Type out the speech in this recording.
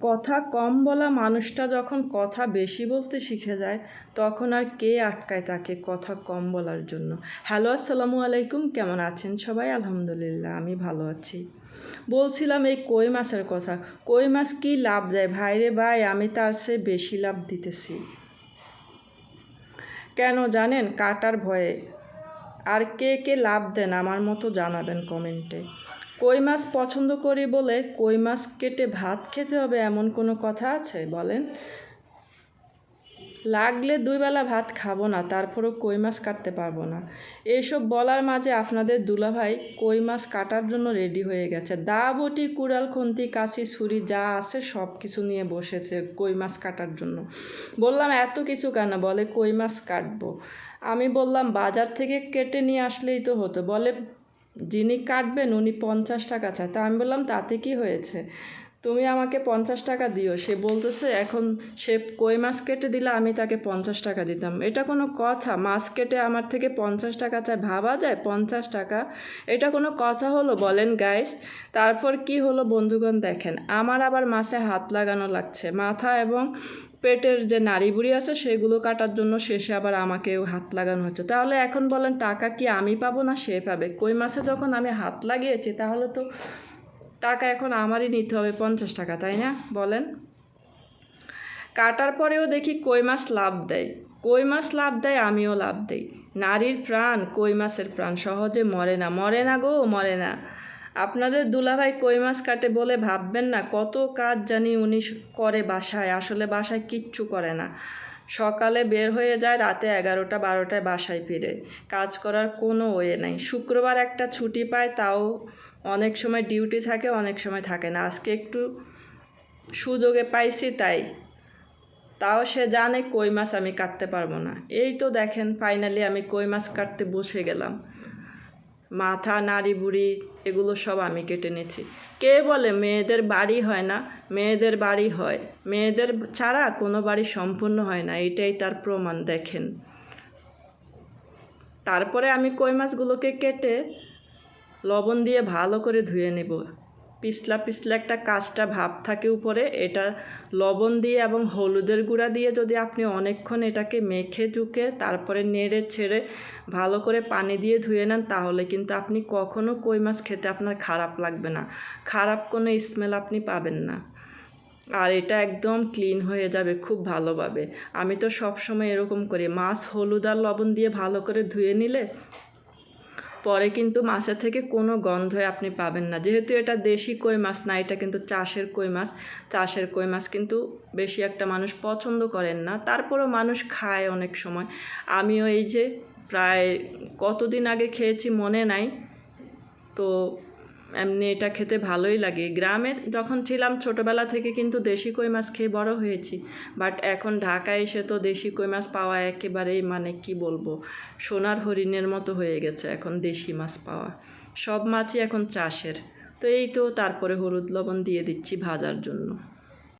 কথা কম বলা মানুষটা যখন কথা বেশি বলতে শিখে যায়, তখন আর কে আটকায় তাকে কথা কম বলার জন্য? হ্যালো আসসালামু আলাইকুম, কেমন আছেন সবাই? আলহামদুলিল্লাহ, আমি ভালো আছি। বলছিলাম এই কই মাছের কথা। কই মাছ কি লাভ দেয়? ভাইরে ভাই, আমি তার সে বেশি লাভ দিতেছি। কেন জানেন? কাটার ভয়ে। আর কে কে লাভ দেন আমার মতো জানাবেন কমেন্টে। কই মাছ পছন্দ করি বলে কই মাছ কেটে ভাত খেতে হবে এমন কোনো কথা আছে বলেন? লাগলে দুই বেলা ভাত খাব না, তারপরেও কই মাছ কাটতে পারব না। এইসব বলার মাঝে আপনাদের দুলাভাই কই মাছ কাটার জন্য রেডি হয়ে গেছে। দা বটি কুড়াল, খুন্তি, কাশি, ছুরি, যা আছে সব কিছু নিয়ে বসেছে কই মাছ কাটার জন্য। বললাম, এত কিছু কেন? বলে, কই মাছ কাটবো। আমি বললাম, বাজার থেকে কেটে নিয়ে আসলেই তো হতো। বলে, যিনি কাটবেন উনি পঞ্চাশ টাকা চায়। তা আমি বললাম, তাতে কি হয়েছে? তুমি আমাকে পঞ্চাশ টাকা দিও। সে বলতেছে, এখন সে কই মাছ কেটে দিলে? আমি তাকে পঞ্চাশ টাকা দিতাম। এটা কোনো কথা। মাছ কেটে আমার থেকে পঞ্চাশ টাকা চায়, ভাবা যায়? পঞ্চাশ টাকা? এটা কোনো কথা হলো? বলেন গাইস তারপর কি হলো বন্ধুগণ দেখেন। আমার আবার মাছে হাত লাগানো লাগছে। মাথা এবং পেটের যে নাড়ি বুড়ি আছে, সেগুলো কাটার জন্য শেষে আবার আমাকেও হাত লাগানো হচ্ছে। তাহলে এখন বলেন, টাকা কি আমি পাবো না সে পাবে? কই মাছে যখন আমি হাত লাগিয়েছি, তাহলে তো টাকা এখন আমারই নিতে হবে পঞ্চাশ টাকা, তাই না? বলেন। কাটার পরেও দেখি কই মাছ লাভ দেয়। কই মাছ লাভ দেয়, আমিও লাভ দেই। নারীর প্রাণ, কই মাছের প্রাণ? সহজে মরে না। মরে না গো, মরে না। আপনাদের দুলাভাই কই মাছ কাটে বলে ভাববেন না। কত কাজ জানি উনি করে বাসায়। আসলে বাসায় কিচ্ছু করে না। সকালে বের হয়ে যায়, রাতে এগারোটা, বারোটায় বাসায় ফিরে। কাজ করার কোনো ওয়ে নাই। শুক্রবার একটা ছুটি পায়, তাও অনেক সময় ডিউটি থাকে, অনেক সময় থাকে না। আজকে একটু সুযোগে পাইছি তাই। তাও সে জানে কই মাছ আমি কাটতে পারব না। এই তো দেখেন ফাইনালি আমি কই মাছ কাটতে বসে গেলাম। মাথা, নাড়ি, বুড়ি, এগুলো সব আমি কেটে নিয়েছি। কে বলে, মেয়েদের বাড়ি হয় না, মেয়েদের বাড়ি হয়। মেয়েদের ছাড়া কোনো বাড়ি সম্পূর্ণ হয় না এটাই তার প্রমাণ, দেখেন। তারপরে আমি কই মাছগুলোকে কেটে লবণ দিয়ে ভালো করে ধুয়ে নেব। পিছলা পিছলা একটা কাঁচটা ভাব থাকে উপরে, এটা লবণ দিয়ে এবং হলুদের গুঁড়া দিয়ে যদি আপনি অনেকক্ষণ এটাকে মেখে চুকে তারপরে নেড়ে ছেড়ে ভালো করে পানি দিয়ে ধুয়ে নেন, তাহলে কিন্তু আপনি কখনো কই মাছ খেতে আপনার খারাপ লাগবে না। খারাপ কোনো স্মেল আপনি পাবেন না। আর এটা একদম ক্লিন হয়ে যাবে খুব ভালোভাবে। আমি তো সব সময় এরকম করি, মাছ হলুদ আর লবণ দিয়ে ভালো করে ধুয়ে নিলে পরে কিন্তু মাছের থেকে কোনো গন্ধ আপনি পাবেন না। যেহেতু এটা দেশি কই মাছ না, এটা কিন্তু চাষের কই মাছ। চাষের কই মাছ কিন্তু বেশি একটা মানুষ পছন্দ করেন না। তারপরও মানুষ খায় অনেক সময়। আমিও এই যে প্রায় কতদিন আগে খেয়েছি মনে নাই। তো এমনি এটা খেতে ভালোই লাগে। গ্রামে যখন ছিলাম ছোটোবেলা থেকে কিন্তু দেশি কই মাছ খেয়ে বড় হয়েছি। বাট এখন ঢাকায় এসে তো দেশি কই মাছ পাওয়া একেবারেই মানে কি বলব, সোনার হরিণের মতো হয়ে গেছে এখন দেশি মাছ পাওয়া। সব মাছই এখন চাষের। তো এই তো তারপরে হলুদ লবণ দিয়ে দিচ্ছি ভাজার জন্য।